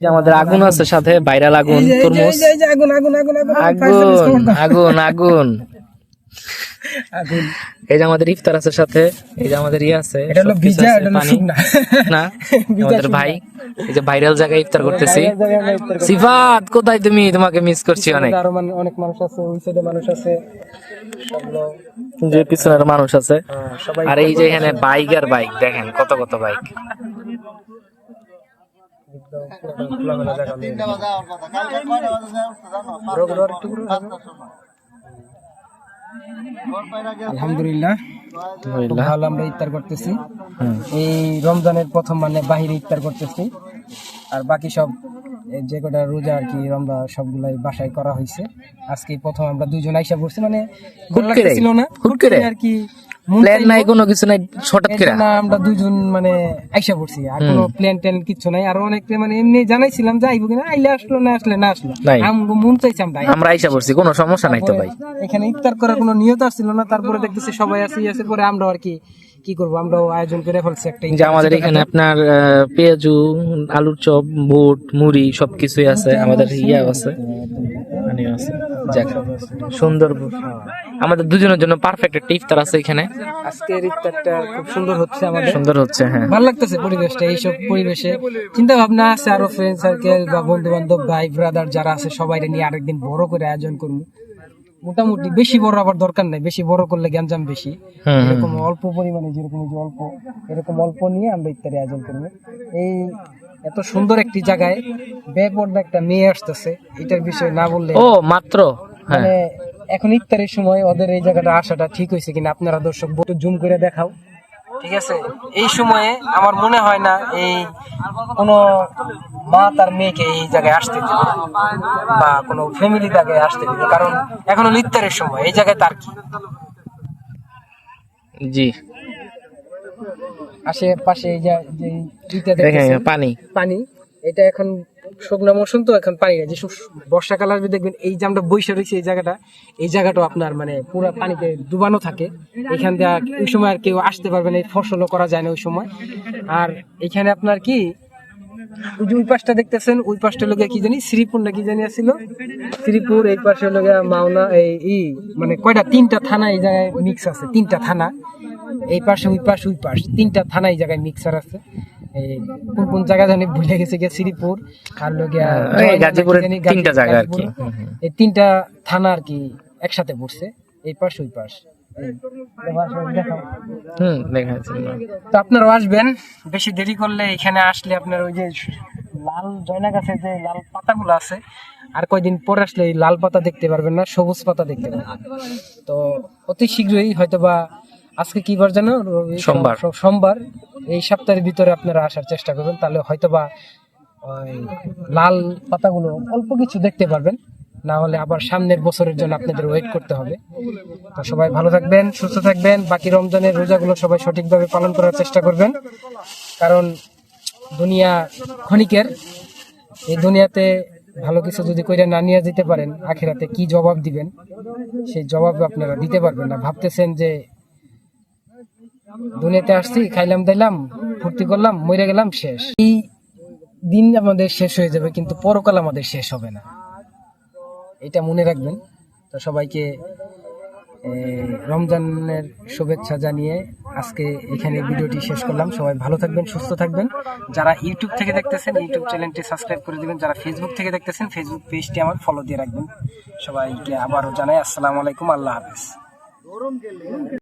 আমাদের আগুন আছে সাথে ভাইরাল আগুন তরমুজ। আগুন আগুন আগুন এই যে আমাদের ইফতার আছে সাথে এই যে আমাদের ইয়ে আছে আমাদের ভাই এই যে ভাইরাল জায়গায় ইফতার করতেছি। সিফাত কোথায় তুমি? তোমাকে মিস করছি অনেক। আরও মানে অনেক মানুষ আছে ওই সাইডে মানুষ আছে। যে পিছনের মানুষ আছে। আর এই যে এখানে বাইক আর বাইক দেখেন কত কত বাইক। খোলামেলা জায়গা। আলহামদুলিল্লাহ। ভালো আমরা ইফতার করতেছি। এই রমজানের প্রথম মানে বাহিরে ইফতার করতেছি। আর বাকি সব যে কটা রোজা আর কি আমরা সবগুলাই বাসায় করা হয়েছে আজকে প্রথম আমরা দুইজন আইসা পড়ছি মানে? লাগতেছিল না। আর কি প্ল্যান নাই কোনো কিছু নাই হঠাৎ করে। জন্য আমরা দুইজন মানে আইসা পড়ছি। আর কোনো প্ল্যান ট্যান কিছু নাই। আর মানে এমনি জানাইছিলাম যে আইবো কিনা আইলে আসলো না আসলে না আসলো। আমগো মন চাইছে আমরা আমরা আইসা পড়ছি কোনো সমস্যা নাই তো ভাই। এখানে ইফতার করার কোনো নিয়ত আসছিল না তারপরে দেখতেছি সবাই আছে পরে আমরা আর কি কি করব? আমরাও আয়োজন করে ফেলছি একটা যে আমাদের এখানে আপনার পেঁয়াজু আলুর চপ বুট মুড়ি সবকিছুই আছে। আমাদের ইয়া আছে। আছে। যাক সুন্দর আমাদের দুজনের জন্য পারফেক্ট একটা ইফতার আছে এখানে। আজকের ইফতারটা খুব সুন্দর হচ্ছে আমাদের। সুন্দর হচ্ছে হ্যাঁ। ভালো লাগতেছে পরিবেশটা এইসব পরিবেশে। চিন্তা ভাবনা আছে আরও ফ্রেন্ড সার্কেল বা বন্ধু বান্ধব ভাই ব্রাদার যারা আছে সবাই নিয়ে আরেকদিন বড় করে আয়োজন করব। মোটামুটি বেশি বড় আবার দরকার নাই বেশি বড় করলে গ্যাঞ্জাম বেশি। এরকম অল্প পরিমাণে যেরকম যে অল্প এরকম অল্প নিয়ে আমরা ইত্যাদি আয়োজন করব। এই এত সুন্দর একটি জায়গায় বেপর্দা একটা মেয়ে আসতেছে এটার বিষয়ে না বললে ও মাত্র? হ্যাঁ। মানে এখন ইফতারের সময় ওদের এই জায়গাটা আসাটা ঠিক হয়েছে কিনা আপনারা দর্শক একটু জুম করে দেখাও। ঠিক আছে? এই সময়ে আমার মনে হয় না এই কোন মা তার মেয়েকে এই জায়গায় আসতে দিবে বা কোনো ফ্যামিলি তাকে আসতে দিবে কারণ এখন হলো ইফতারের সময় এই জায়গায় তার কি? জি। আশেপাশে এই যে পানি। পানি এটা এখন শুকনো মৌসুম তো এখন পানি নাই। যে বর্ষাকাল আসবে দেখবেন এই যে আমরা বৈশা রয়েছে এই জায়গাটা এই জায়গাটা আপনার মানে পুরো পানিতে ডুবানো থাকে। এখান দিয়ে ওই সময় আর কেউ আসতে পারবে না এই ফসলও করা যায় না ওই সময়। আর এখানে আপনার কি ওই যে ওই পাশটা দেখতেছেন ওই পাশটা লোকে কি জানি শ্রীপুর না কি জানি শ্রীপুর এই পাশে লোকে মাওনা এই ই মানে কয়টা তিনটা থানা এই জায়গায় মিক্স আছে তিনটা থানা এই পাশে ওই পাশে ওই পাশ তিনটা থানা এই জায়গায় মিক্সার আছে কোন কোন জায়গা জানি ভুলে গেছে গিয়ে শ্রীপুর আর লগিয়া এই গাজীপুরের তিনটা জায়গা আর কি। এই তিনটা থানা আর কি একসাথে পড়ছে এই পাশ ওই পাশ। হুম দেখা তো আপনারাও আসবেন। বেশি দেরি করলে এখানে আসলে আপনার ওই যে লাল জয়না গাছে যে লাল পাতাগুলো আছে আর কয়দিন পরে আসলে এই লাল পাতা দেখতে পারবেন না সবুজ পাতা দেখতে পারবেন। তো অতি শীঘ্রই হয়তোবা আজকে কি বার জানো সোমবার। সোমবার। এই সপ্তাহের ভিতরে আপনারা আসার চেষ্টা করবেন তাহলে হয়তোবা ওই লাল পাতাগুলো অল্প কিছু দেখতে পারবেন। না হলে আবার সামনের বছরের জন্য আপনাদের ওয়েট করতে হবে। তো সবাই ভালো থাকবেন, সুস্থ থাকবেন। বাকি রমজানের রোজাগুলো সবাই সঠিকভাবে পালন করার চেষ্টা করবেন। কারণ দুনিয়া ক্ষণিকের। এই দুনিয়াতে ভালো কিছু যদি কইরা না নিয়ে যেতে পারেন, আখেরাতে কি জবাব দিবেন? সেই জবাব আপনারা দিতে পারবেন না। ভাবতেছেন যে দুনিয়াতে আসছি, খাইলাম, দাইলাম, ফুর্তি করলাম মরে গেলাম, শেষ। এই দিন আমাদের শেষ হয়ে যাবে, কিন্তু পরকাল আমাদের শেষ হবে না। এটা মনে রাখবেন। তো সবাইকে রমজানের শুভেচ্ছা জানিয়ে আজকে এখানে ভিডিওটি শেষ করলাম। সবাই ভালো থাকবেন, সুস্থ থাকবেন। যারা ইউটিউব থেকে দেখতেছেন, ইউটিউব চ্যানেলটি সাবস্ক্রাইব করে দেবেন। যারা ফেসবুক থেকে দেখতেছেন ফেসবুক পেজটি আমার ফলো দিয়ে রাখবেন। সবাইকে আবারও জানাই আসসালামু আলাইকুম, আল্লাহ হাফেজ।